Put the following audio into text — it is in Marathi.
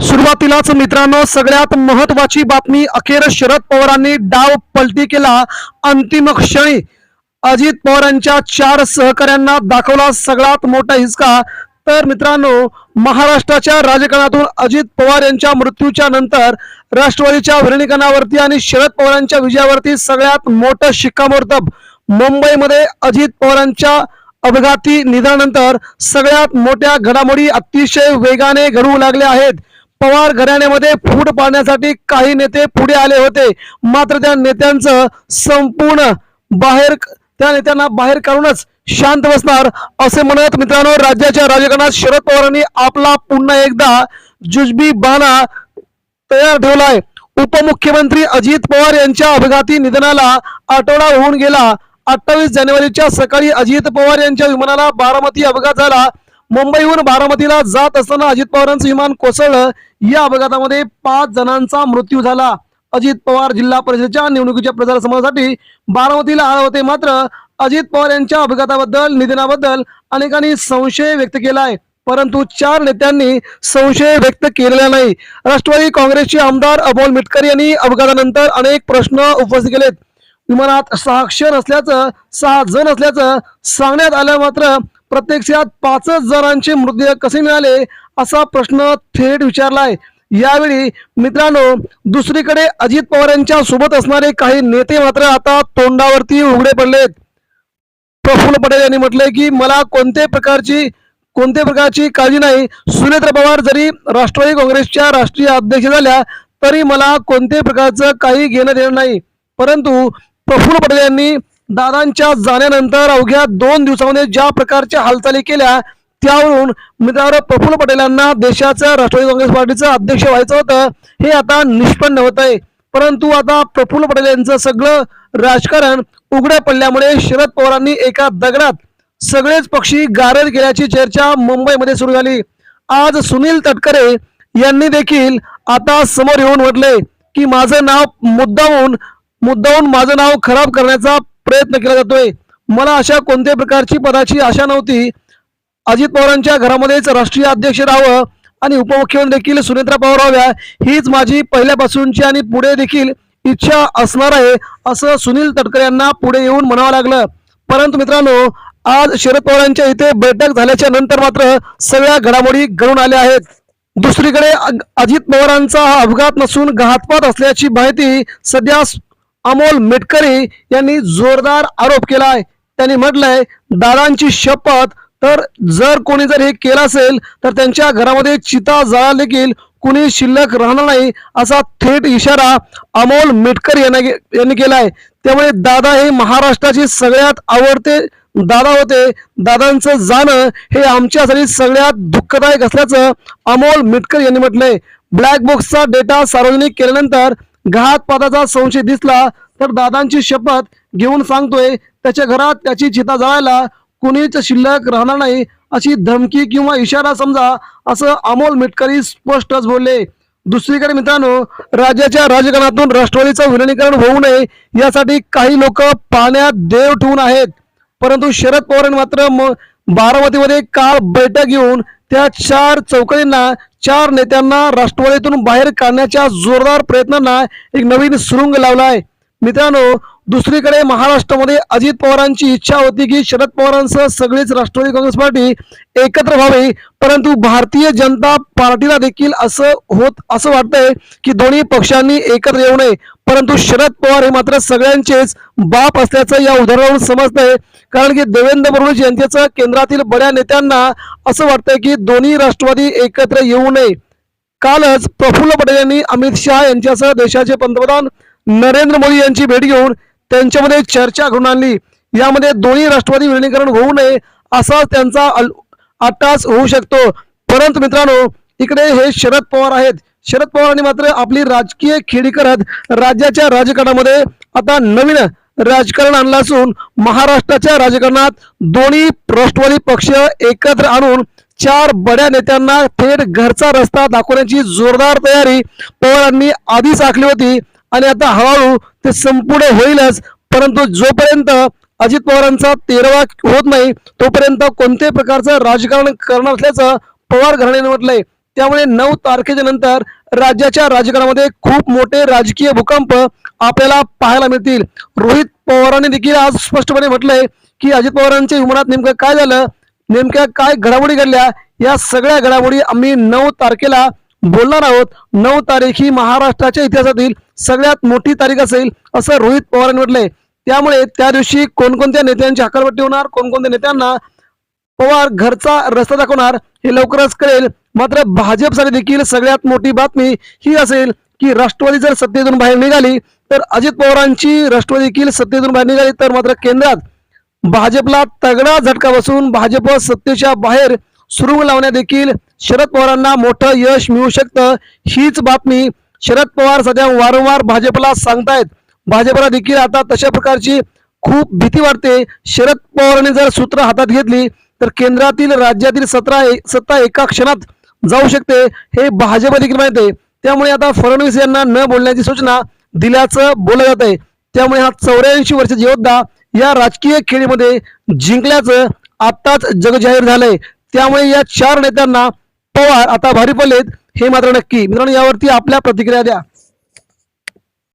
सुरुवातीलाच मित्रांनो सगळ्यात महत्वाची बातमी अखेर शरद पवारांनी डाव पलटी केला. अंतिम क्षणी अजित पवारांच्या चार सहकाऱ्यांना दाखवला सगळ्यात मोठा हिसका. तर मित्रांनो महाराष्ट्राच्या राजकारणातून अजित पवार यांच्या मृत्यूच्या नंतर राष्ट्रवादीच्या विलिनीकरणावरती आणि शरद पवारांच्या विजयावरती सगळ्यात मोठं शिक्कामोर्तब. मुंबईमध्ये अजित पवारांच्या अपघाती निधनानंतर सगळ्यात मोठ्या घडामोडी अतिशय वेगाने घडू लागल्या आहेत. पवार घराण्यामध्ये फूट पाडण्यासाठी काही नेते पुढे आले होते. मात्र त्या नेत्यांचं संपूर्ण बाहेर त्या नेत्यांना बाहेर काढूनच शांत बसणार असे म्हणत मित्रांनो राज्याच्या राजकारणात शरद पवारांनी आपला पुन्हा एकदा जुजबी बाणा तयार ठेवलाय. उपमुख्यमंत्री अजित पवार यांच्या अपघाती निधनाला आठवडा होऊन गेला. अठ्ठावीस जानेवारीच्या सकाळी अजित पवार यांच्या विमानाला बारामती अपघात झाला. मुंबईहून बारामतीला जात असताना अजित पवारांचं विमान कोसळलं. या अपघातामध्ये पाच जणांचा मृत्यू झाला. अजित पवार जिल्हा परिषदेच्या निवडणुकीच्या प्रचारसमोरासाठी बारामतीला आले होते. मात्र अजित पवार यांच्या अपघाताबद्दल निधनाबद्दल अनेकांनी संशय व्यक्त केलाय परंतु चार नेत्यांनी संशय व्यक्त केलेला नाही. राष्ट्रवादी काँग्रेसचे आमदार अमोल मिटकर यांनी अपघातानंतर अनेक प्रश्न उपस्थित केलेत. विमानात सहा क्षण असल्याचं सहा जण असल्याचं सांगण्यात आलं मात्र प्रत्यक्षात पाचच जणांचे मृतदेह कसे मिळाले असा प्रश्न थेट विचारलाय. यावेळी मित्रांनो दुसरीकडे अजित पवार यांच्या सोबत असणारे काही नेते मात्र आता तोंडावरती उघडे पडलेत. प्रफुल्ल पटेल यांनी म्हटलंय की मला कोणत्याही प्रकारची कोणत्याही प्रकारची काळजी नाही. सुनेत्र पवार जरी राष्ट्रवादी काँग्रेसच्या राष्ट्रीय अध्यक्ष झाल्या तरी मला कोणत्याही प्रकारचं काही घेणं देणं नाही. परंतु प्रफुल्ल पटेल यांनी दादांच्या जाण्यानंतर अवघ्या दोन दिवसामध्ये ज्या प्रकारच्या हालचाली केल्या त्यावरून मित्रांनो प्रफुल्ल पटेल यांना देशाचं राष्ट्रवादी काँग्रेस पार्टीचं अध्यक्ष व्हायचं होतं हे आता निष्पन्न होत आहे. परंतु आता प्रफुल्ल पटेल यांचं सगळं राजकारण उघडं पडल्यामुळे शरद पवारांनी एका दगडात सगळेच पक्षी गारद केल्याची चर्चा मुंबईमध्ये सुरू झाली. आज सुनील तटकरे यांनी देखील आता समोर येऊन म्हटले की माझं नाव मुद्दाहून मुद्दाहून माझं नाव खराब करण्याचा प्रयत्न केला जातोय. मला अशा कोणत्याही प्रकारची पदाची आशा नव्हती. अजित पवारांच्या घरामध्येच राष्ट्रीय अध्यक्ष राहावं आणि उपमुख्यमंत्री देखील सुनेत्रा पवार व्हाव्या हीच माझी पहिल्यापासूनची आणि पुढे देखील इच्छा असणार आहे असं सुनील तटकरे यांना पुढे येऊन म्हणावं लागलं. परंतु मित्रांनो आज शरद पवारांच्या इथे बैठक झाल्याच्यानंतर मात्र सगळ्या घडामोडी घडून आल्या आहेत. दुसरीकडे अग- अजित पवारांचा हा अपघात नसून घातपात असल्याची माहिती सध्या अमोल मिटकरी यांनी जोरदार आरोप केलाय. त्यांनी म्हटलंय दादांची शपथ तर जर कोणी जर हे केलं असेल तर त्यांच्या घरामध्ये चिता जळा देखील कुणी शिल्लक राहणार नाही असा थेट इशारा अमोल मिटकर यांना गे- यांनी केलाय. त्यामुळे दादा हे महाराष्ट्राचे सगळ्यात आवडते दादा होते. दादांचं जाणं हे आमच्यासाठी सगळ्यात दुःखदायक असल्याचं अमोल मिटकर यांनी म्हटलंय. ब्लॅक बॉक्सचा डेटा सार्वजनिक केल्यानंतर घातपाताचा संशय दिसला तर दादांची शपथ घेऊन सांगतोय त्याच्या घरात त्याची चिता जळायला कुणीच शिल्लक राहणार नाही अशी धमकी किंवा इशारा समजा असं अमोल मिटकरी स्पष्टच बोलले. दुसरीकडे मित्रांनो राज्याच्या राजकारणातून राष्ट्रवादीचं विलिनीकरण होऊ नये यासाठी काही लोक पाण्यात देव ठेवून आहेत. परंतु शरद पवारांनी मात्र बारामतीमध्ये काल बैठक घेऊन त्या चार चौकटींना चार नेत्यांना राष्ट्रवादीतून बाहेर काढण्याच्या जोरदार प्रयत्नांना एक नवीन सुरुंग लावला आहे मित्रांनो दुसरीकडे महाराष्ट्रामध्ये अजित पवारांची इच्छा होती की शरद पवारांसह सगळीच राष्ट्रवादी काँग्रेस पार्टी एकत्र व्हावी परंतु भारतीय जनता पार्टीला देखील असं होत असं वाटतंय की दोन्ही पक्षांनी एकत्र येऊ नये. परंतु शरद पवार हे मात्र सगळ्यांचेच बाप असल्याचं या उदाहरणावरून समजतंय. कारण की देवेंद्र फडणवीस यांच्याचं केंद्रातील बड्या नेत्यांना असं वाटतंय की दोन्ही राष्ट्रवादी एकत्र येऊ नये. कालच प्रफुल्ल पटेल यांनी अमित शहा यांच्यासह देशाचे पंतप्रधान नरेंद्र मोदी यांची भेट घेऊन त्यांच्यामध्ये चर्चा घडून आणली. यामध्ये दोन्ही राष्ट्रवादी विलिनीकरण होऊ नये असा त्यांचा अल- अट्टास होऊ शकतो. परंतु मित्रांनो इकडे हे शरद पवार आहेत. शरद पवारांनी मात्र आपली राजकीय खेळी करत राज्याच्या राजकारणामध्ये आता नवीन राजकारण आणलं असून महाराष्ट्राच्या राजकारणात दोन्ही राष्ट्रवादी पक्ष एकत्र आणून चार बड्या नेत्यांना थेट घरचा रस्ता दाखवण्याची जोरदार तयारी पवारांनी आधीच आखली होती. आणि आता हळूहळू ते संपूर्ण होईलच. परंतु जोपर्यंत अजित पवारांचा तेरवा होत नाही तोपर्यंत कोणत्याही प्रकारचं राजकारण करणार असल्याचं पवार घराण्याने म्हटलंय. त्यामुळे नऊ तारखेच्या नंतर राज्याच्या राजकारणामध्ये खूप मोठे राजकीय भूकंप आपल्याला पाहायला मिळतील. रोहित पवारांनी देखील आज स्पष्टपणे म्हटलंय की अजित पवारांच्या विमानात नेमकं काय झालं नेमक्या काय घडामोडी घडल्या या सगळ्या घडामोडी आम्ही नऊ तारखेला बोलणार आहोत. नऊ तारीख ही महाराष्ट्राच्या इतिहासातील सगळ्यात मोठी तारीख असेल असं रोहित पवारांनी म्हटलंय. त्यामुळे त्या दिवशी कोणकोणत्या नेत्यांची हकालपट्टी होणार कोणकोणत्या नेत्यांना पवार घरचा रस्ता दाखवणार हे लवकरच कळेल. मात्र भाजपसाठी देखील सगळ्यात मोठी बातमी ही असेल की राष्ट्रवादी जर सत्तेतून बाहेर निघाली तर अजित पवारांची राष्ट्रवादी देखील सत्तेतून बाहेर निघाली तर मात्र केंद्रात भाजपला तगडा झटका बसून भाजप सत्तेच्या बाहेर सुरुंग लावण्यात देखील शरद पवारांना मोठं यश मिळू शकतं हीच बातमी शरद पवार सध्या वारंवार भाजपला सांगतायत. भाजपला देखील आता तशा प्रकारची खूप भीती वाटते. शरद पवारांनी जर सूत्र हातात घेतली तर केंद्रातील राज्यातील सतरा सत्ता एका क्षणात जाऊ शकते हे भाजप देखील माहीत आहे. त्यामुळे आता फडणवीस यांना न बोलण्याची सूचना दिल्याचं बोललं जात आहे. त्यामुळे हा चौऱ्याऐंशी वर्षाचा योद्धा या राजकीय खेळीमध्ये जिंकल्याचं आत्ताच जग जाहीर झालंय. त्यामुळे या चार नेत्यांना पवार आता भारी पडलेत हे मात्र नक्की. मित्रांनो यावरती आपल्या प्रतिक्रिया द्या.